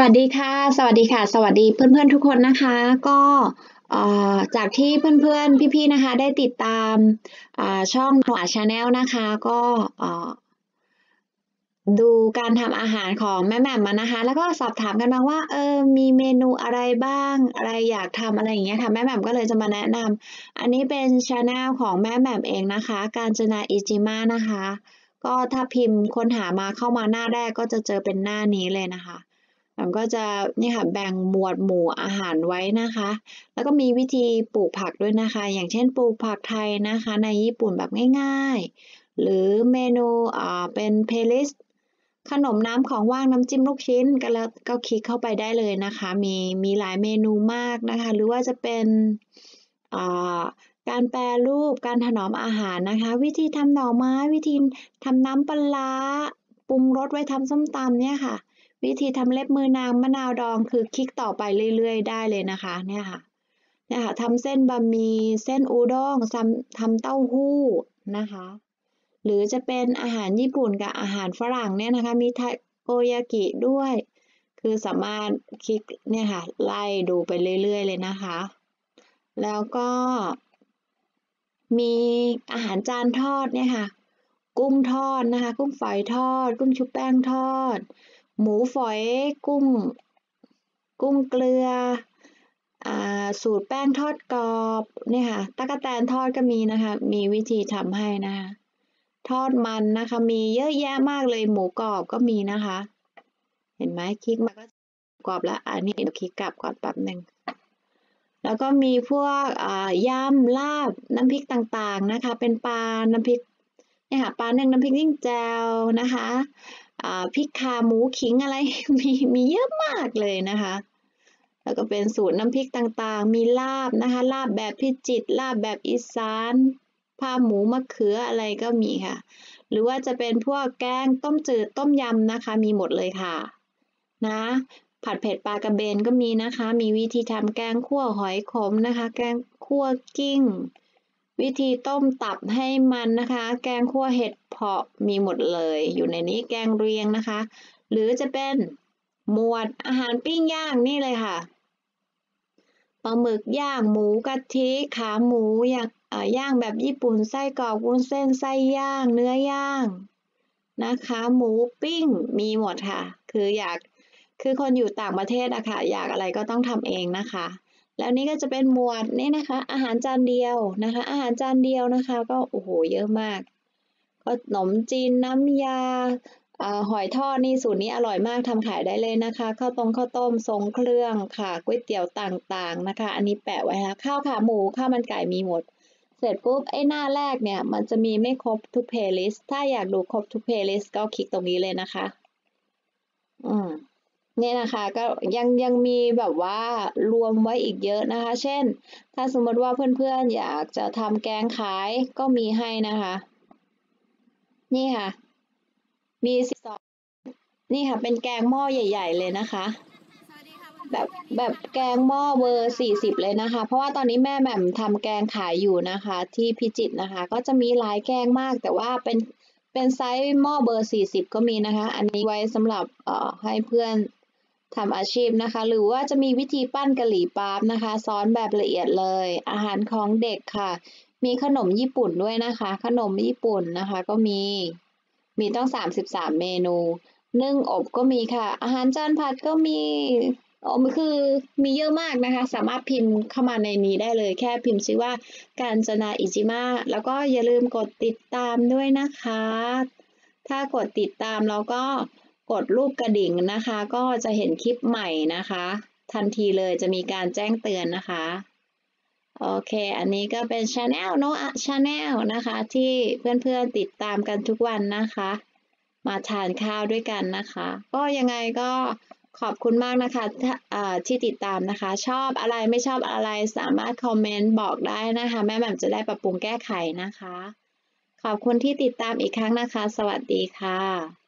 วัสดีค่ะ สวัสดีค่ะ สวัสดีเพื่อนๆทุกคนนะคะ ก็จากที่เพื่อนๆพี่ๆนะคะ ได้ติดตามช่องหนวาชาแนลนะคะ ก็ดูการทำอาหารของแม่แหม่มมานะคะ แล้วก็สอบถามกันมาว่าเออมีเมนูอะไรบ้างอะไรอยากทำอะไรอย่างเงี้ยค่ะแม่แหม่มก็เลยจะมาแนะนำอันนี้เป็นชาแนลของแม่แหม่มเองนะคะ การจนาอิจิมานะคะ ก็ถ้าพิมพ์ค้นหามาเข้ามาหน้าแรกก็จะเจอเป็นหน้านี้เลยนะคะ มันก็จะนี่ค่ะแบ่งหมวดหมู่อาหารไว้นะคะ แล้วก็มีวิธีปลูกผักด้วยนะคะ อย่างเช่นปลูกผักไทยนะคะ ในญี่ปุ่นแบบง่ายๆ หรือเมนูอ่าเป็นเพล y l i s t ขนมน้ำของว่างน้ำจิ้มลูกชิ้นก็แล้วก็คลิกเข้าไปได้เลยนะคะ มีมีหลายเมนูมากนะคะ หรือว่าจะเป็นอ่าการแปรรูปการถนอมอาหารนะคะ วิธีทำหน่อไม้วิธีทำน้ำปลาปรุงรสไว้ทำส้มตำเนี่ยค่ะ วิธีทำเล็บมือนางมะนาวดองคือคลิกต่อไปเรื่อยๆ ได้เลยนะคะเนี่ยค่ะเนี่ยค่ะทำเส้นบะหมี่เส้นอูด้งทำทำเต้าหู้นะคะ หรือจะเป็นอาหารญี่ปุ่นกับอาหารฝรั่งเนี่ยนะคะ มีทาโกยากิด้วย คือสามารถคลิกเนี่ยค่ะไล่ดูไปเรื่อยๆ เลยนะคะ แล้วก็มีอาหารจานทอดเนี่ยค่ะ กุ้งทอดนะคะ กุ้งฝอยทอด กุ้งชุบแป้งทอด หมูฝอยกุ้ง กุ้งเกลืออสูตรแป้งทอดกรอบเนี่ยค่ะตะกะแตนทอดก็มีนะคะ มีวิธีทำให้นะคะทอดมันนะคะ มีเยอะแยะมากเลยหมูกรอบก็มีนะคะ เห็นไหมคลิกมาก็กรอบแล้วอันนี้เดี๋ยวคลิกกลับก่อนแป๊บหนึ่งแล้วก็มีพวกยำลาบน้ำพริกต่างๆนะคะ เป็นปลาน้ำพริกเนี่ยค่ะปลาหนึ่งน้ำพริกยิ่งแจวนะคะ พริกขาหมูขิงอะไรมีมีเยอะมากเลยนะคะ แล้วก็เป็นสูตรน้ำพริกต่างๆ มีลาบนะคะลาบแบบพิจิตลาบแบบอีสานผ้าหมูมะเขืออะไรก็มีค่ะ หรือว่าจะเป็นพวกแกงต้มจืดต้มยำนะคะ มีหมดเลยค่ะ นะ ผัดเผ็ดปลากระเบนก็มีนะคะ มีวิธีทำแกงคั่วหอยขมนะคะ แกงคั่วกิ้ง วิธีต้มตับให้มันนะคะ แกงคั่วเห็ดเพาะมีหมดเลย อยู่ในนี้แกงเรียงนะคะ หรือจะเป็นหมวดอาหารปิ้งย่างนี่เลยค่ะปลาหมึกย่างหมูกะทิขาหมูย่างย่างแบบญี่ปุ่นไส้กรอกวุ้นเส้นไส้ย่างเนื้อย่างนะคะ หมูปิ้งมีหมดค่ะ คืออยากคือคนอยู่ต่างประเทศอะค่ะอยากอะไรก็ต้องทำเองนะคะ แล้วนี่ก็จะเป็นหมวดนี่นะคะ อาหารจานเดียวนะคะ อาหารจานเดียวนะคะ ก็โอ้โหเยอะมาก ก็ขนมจีนน้ำยาหอยทอดนี่สูตรนี้อร่อยมากทำขายได้เลยนะคะข้าวต้มข้าวต้มทรงเครื่องค่ะก๋วยเตี๋ยวต่างๆนะคะ อันนี้แปะไว้แล้วข้าวขาหมูข้าวมันไก่มีหมด เสร็จปุ๊บไอ้หน้าแรกเนี่ยมันจะมีไม่ครบทุกเพลย์ลิสต์ถ้าอยากดูครบทุกเพลย์ลิสต์ก็คลิกตรงนี้เลยนะคะ อืม เนี่ยนะคะก็ยังยังมีแบบว่ารวมไว้อีกเยอะนะคะ เช่น ถ้าสมมติว่าเพื่อนๆ อยากจะทำแกงขายก็มีให้นะคะ นี่ค่ะ มีสิบสองนี่ค่ะ เป็นแกงหม้อใหญ่ ๆ เลยนะคะ แบบแบบแกงหม้อเวอร์สี่สิบเลยนะคะ เพราะว่าตอนนี้แม่แหม่มทำแกงขายอยู่นะคะ ที่พิจิตรนะคะ ก็จะมีหลายแกงมากแต่ว่าเป็นเป็นไซส์หม้อเบอร์สี่สิบก็มีนะคะ อันนี้ไว้สำหรับเอ่อให้เพื่อน ทำอาชีพนะคะ หรือว่าจะมีวิธีปั้นกะหรี่ปั๊บนะคะซ้อนแบบละเอียดเลย อาหารของเด็กค่ะ มีขนมญี่ปุ่นด้วยนะคะ ขนมญี่ปุ่นนะคะก็มี มีต้องสามสิบสามเมนู นึ่งอบก็มีค่ะ อาหารจานผัดก็มีอ๋อคือมีเยอะมากนะคะ สามารถพิมพ์เข้ามาในนี้ได้เลย แค่พิมพ์ชื่อว่าการจนาอิจิมะแล้วก็อย่าลืมกดติดตามด้วยนะคะ ถ้ากดติดตามเราก็ กดรูปกระดิ่งนะคะ ก็จะเห็นคลิปใหม่นะคะ ทันทีเลยจะมีการแจ้งเตือนนะคะ โอเค อันนี้ก็เป็นชาแนลโนอะชาแนลนะคะ ที่เพื่อนๆติดตามกันทุกวันนะคะ มาทานข้าวด้วยกันนะคะ ก็ยังไงก็ขอบคุณมากนะคะที่ติดตามนะคะ ชอบอะไรไม่ชอบอะไรสามารถคอมเมนต์บอกได้นะคะ แม่แหม่มจะได้ปรับปรุงแก้ไขนะคะ ขอบคุณที่ติดตามอีกครั้งนะคะ สวัสดีค่ะ